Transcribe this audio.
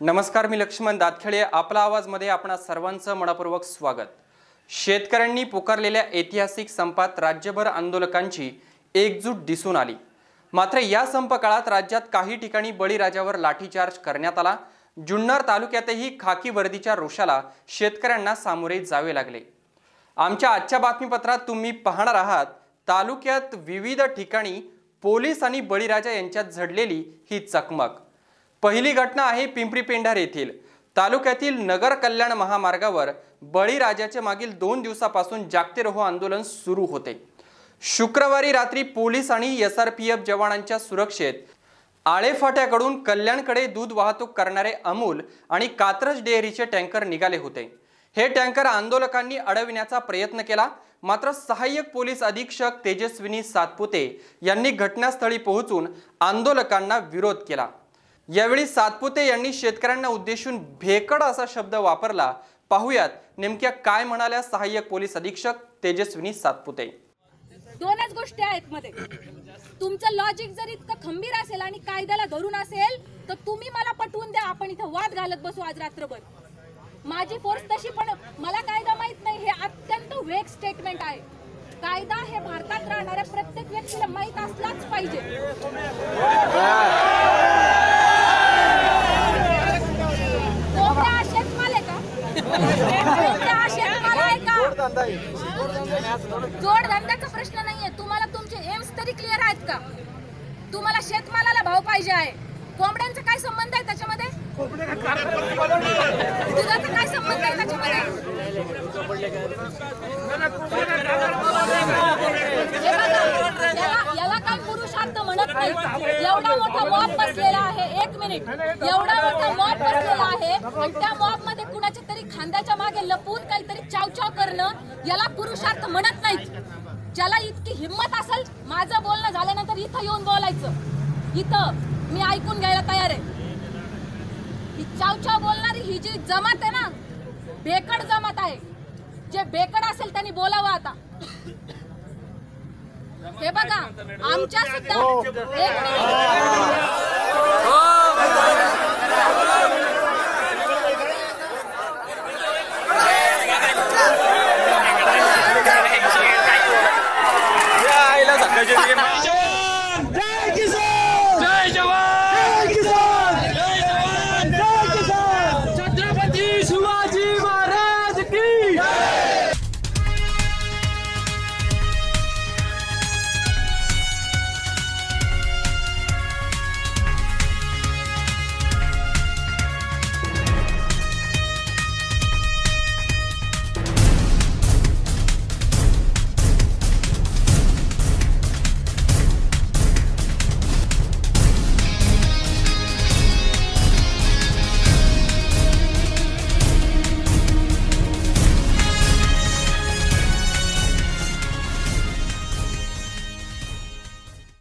नमस्कार मी लक्ष्मण दातखेडे. आपला आवाजमध्ये आपणा सर्वांचं मनपूर्वक स्वागत. शेतकऱ्यांनी पुकारलेल्या ऐतिहासिक संपात राज्यभर आंदोलकांची एकजूट दिसून आली. मात्र या संप काळात राज्यात काही ठिकाणी बळीराजावर लाठीचार्ज करण्यात आला. जुन्नर तालुक्यातही खाकी वर्दीच्या रोषाला शेतकऱ्यांना सामोरे जावे लागले. आमच्या आजच्या बातमीपत्रात तुम्ही पाहणार आहात तालुक्यात विविध ठिकाणी पोलीस आणि बळीराजा यांच्यात झडलेली ही चकमक. पहिली घटना आहे पिंपरी पेंढार येथील. तालुक्यातील नगर कल्याण महामार्गावर बळीराजाचे मागील दोन दिवसापासून जागते रहो आंदोलन सुरू होते. शुक्रवारी रात्री पोलीस आणि एस आर पी एफ जवानांच्या सुरक्षेत आळेफाट्याकडून कल्याणकडे दूध वाहतूक करणारे अमूल आणि कात्रज डेअरीचे टँकर निघाले होते. हे टँकर आंदोलकांनी अडविण्याचा प्रयत्न केला. मात्र सहाय्यक पोलीस अधीक्षक तेजस्विनी सातपुते यांनी घटनास्थळी पोहोचून आंदोलकांना विरोध केला. यावेळी सातपुते यांनी शेतकऱ्यांना उद्देशून भेकड असा शब्द वापरला. पाहुयात नेमक्या काय म्हणाल्या सहाय्यक पोलीस अधीक्षक तेजस्विनी सातपुते. दोनच गोष्टी आहेत मध्ये. तुमचं लॉजिक जर इतकं खंबीर असेल आणि कायद्याला धरून असेल तर तुम्ही मला पटवून द्या आपण इथं वाद घालत बसू आज रात्रभर. माझी फोर्स तशी पण मला कायदा माहीत नाही हे अत्यंत वेग स्टेटमेंट आहे. कायदा हे भारतात राहणाऱ्या प्रत्येक व्यक्तीला माहीत असलाच पाहिजे कोंबड्या हा शेतमाल आहे का कोंबड्या हा शेतमाल आहे. जोडधंद्याचा प्रश्न नाहीये. तुम्हाला तुमचे एम्स तरी क्लिअर आहेत का? तुम्हाला शेतमालाला भाव पाहिजे आहे. कोंबड्यांचा काय संबंध आहे त्याच्यामध्ये? दुधाचा काय संबंध आहे त्याच्यामध्ये? याला- काय पुरुषार्थ म्हणत नाही. एवढा मोठा मॉप बसलेला आहे. एक मिनिट एवढा मोठा मॉप बसलेला आहे. आणि त्या मॉबमध्ये कुणाच्या खांद्याच्या मागे लपून काहीतरी चाव चाव करणं याला पुरुषार्थ म्हणत नाहीत. ज्याला इतकी हिंमत असेल माझं बोलणं झाल्यानंतर इथं येऊन बोलायचं. इथं मी ऐकून घ्यायला तयार आहे. ही चाव चाव बोलणारी ही जी जमात आहे ना बेकड जमात आहे. जे बेकड असेल त्यांनी बोलावं आता. हे बघा आमच्या सुद्धा एक मिनिट.